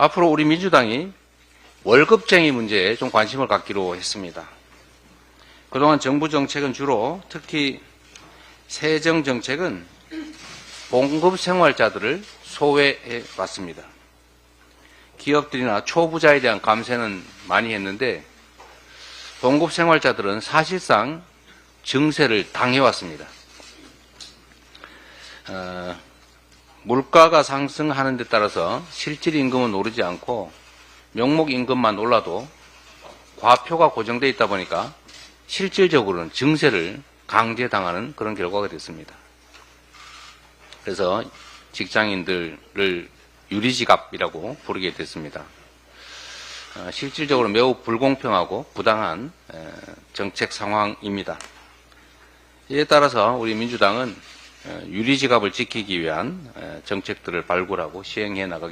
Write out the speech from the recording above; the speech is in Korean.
앞으로 우리 민주당이 월급쟁이 문제에 좀 관심을 갖기로 했습니다. 그동안 정부 정책은 주로 특히 세정 정책은 봉급 생활자들을 소외해 왔습니다. 기업들이나 초부자에 대한 감세는 많이 했는데 봉급 생활자들은 사실상 증세를 당해왔습니다. 어, 물가가 상승하는 데 따라서 실질 임금은 오르지 않고 명목 임금만 올라도 과표가 고정되어 있다 보니까 실질적으로는 증세를 강제당하는 그런 결과가 됐습니다. 그래서 직장인들을 유리지갑이라고 부르게 됐습니다. 어, 실질적으로 매우 불공평하고 부당한 에, 정책 상황입니다. 이에 따라서 우리 민주당은 어, 유리지갑을 지키기 위한 에, 정책들을 발굴하고 시행해 나가기